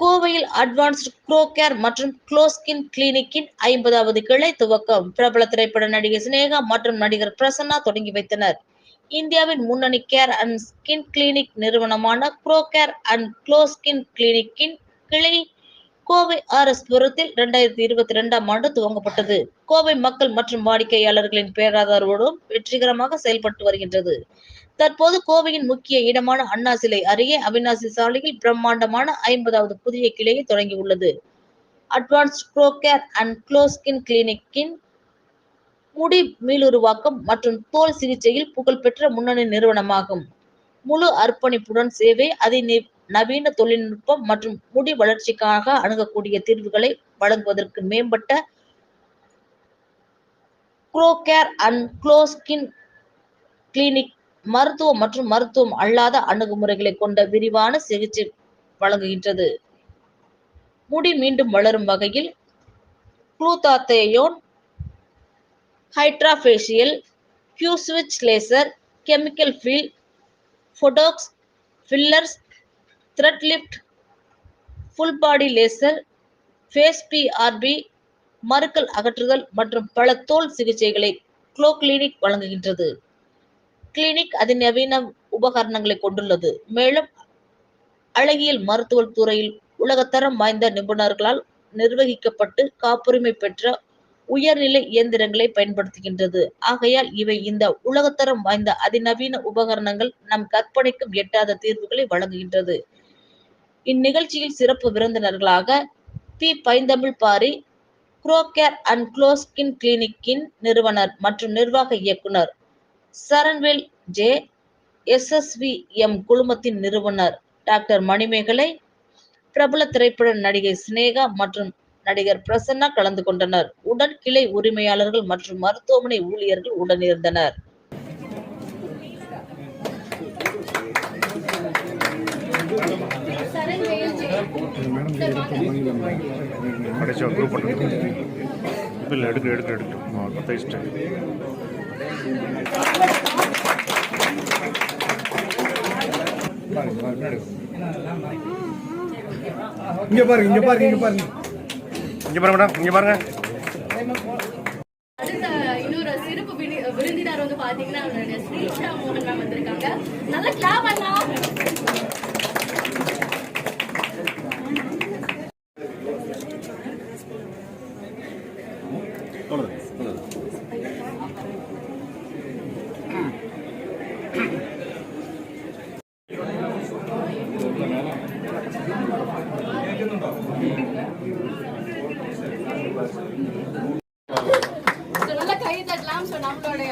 கோவையில் advanced grow care மற்றும் க்ளோஸ்கின் கிளினிக்கின் ஐம்பதாவது கிளை துவக்கம். பிரபல திரைப்பட நடிகை சினேகா மற்றும் நடிகர் பிரசன்னா தொடங்கி வைத்தனர். இந்தியாவின் முன்னணி கேர் அண்ட் ஸ்கின் கிளினிக் நிறுவனமான grow care and glow skin கிளினிக்கின் கிளை கோவை ஆர் எஸ் புரத்தில் இரண்டாயிரத்தி இருபத்தி இரண்டாம் ஆண்டு துவங்கப்பட்டது. கோவை மக்கள் மற்றும் வாடிக்கையாளர்களின் பேராதரவோடும் வெற்றிகரமாக செயல்பட்டு வருகின்றது. தற்போது கோவையின் முக்கிய இடமான அண்ணா சிலை அருகே அவிநாசி சாலையில் பிரம்மாண்டமான ஐம்பதாவது புதிய கிளையை தொடங்கியுள்ளது. அட்வான்ஸ்ட் குரோகேர் அண்ட் க்ளோஸ்கின் கிளினிக்கின் முடி மீளுருவாக்கம் மற்றும் தோல் சிகிச்சையில் புகழ்பெற்ற முன்னணி நிறுவனமாகும். முழு அர்ப்பணிப்புடன் சேவை அதை நவீன தொழில்நுட்பம் மற்றும் முடி வளர்ச்சிக்காக அணுகக்கூடிய தீர்வுகளை வழங்குவதற்கு மேம்பட்ட குரோகேர் அண்ட் க்ளோஸ்கின் கிளினிக் மருத்துவம் மற்றும் மருத்துவம் அல்லாத அணுகுமுறைகளை கொண்ட விரிவான சிகிச்சை வழங்குகின்றது. முடி மீண்டும் வளரும் வகையில் glutathione hydrafacial Q switch laser chemical peel Botox fillers thread lift full body laser face PRP மறுக்கல் அகற்றுதல் மற்றும் பல தோல் சிகிச்சைகளை க்ளோ கிளினிக் வழங்குகின்றது. கிளினிக் அதிநவீன உபகரணங்களை கொண்டுள்ளது. மேலும் அழகியல் மருத்துவ துறையில் உலகத்தரம் வாய்ந்த நிபுணர்களால் நிர்வகிக்கப்பட்டு காப்புரிமை பெற்ற உயர்நிலை இயந்திரங்களை பயன்படுத்துகின்றது. ஆகையால் இவை இந்த உலகத்தரம் வாய்ந்த அதிநவீன உபகரணங்கள் நம் கற்பனைக்கும் எட்டாத தீர்வுகளை வழங்குகின்றது. இந்நிகழ்ச்சியில் சிறப்பு விருந்தினர்களாக பி. பைந்தமிழ் பாரி குரோகேர் அண்ட் க்ளோஸ்கின் கிளினிக்கின் நிறுவனர் மற்றும் நிர்வாக இயக்குனர் சரண்வேல் ஜே. எஸ்எஸ்வி எம் குழுமத்தின் நிறுவனர் டாக்டர் மணிமேகலை பிரபல திரைப்பட நடிகை சினேகா மற்றும் நடிகர் பிரசன்னா கலந்து கொண்டனர். உடன் கிளை உரிமையாளர்கள் மற்றும் மருத்துவமனை ஊழியர்கள் உடனிருந்தனர். கடைசியாக குரூப் பண்ணுறது இல்லை எடுக்க எடுக்க எடுக்க இங்க பாருங்க இங்க பாருங்க இங்க பாருங்க. இங்கே பாருங்க மேடம் இங்கே பாருங்க. அடுத்த இன்னொரு சிறப்பு விரு- விருந்தினர் வந்து பாத்தீங்கன்னா நம்மளுடைய ஸ்ரீஷா மோகன் மேம் வந்திருக்காங்க. நல்லா கிளாப் பண்ணலாம் நம்மளுடைய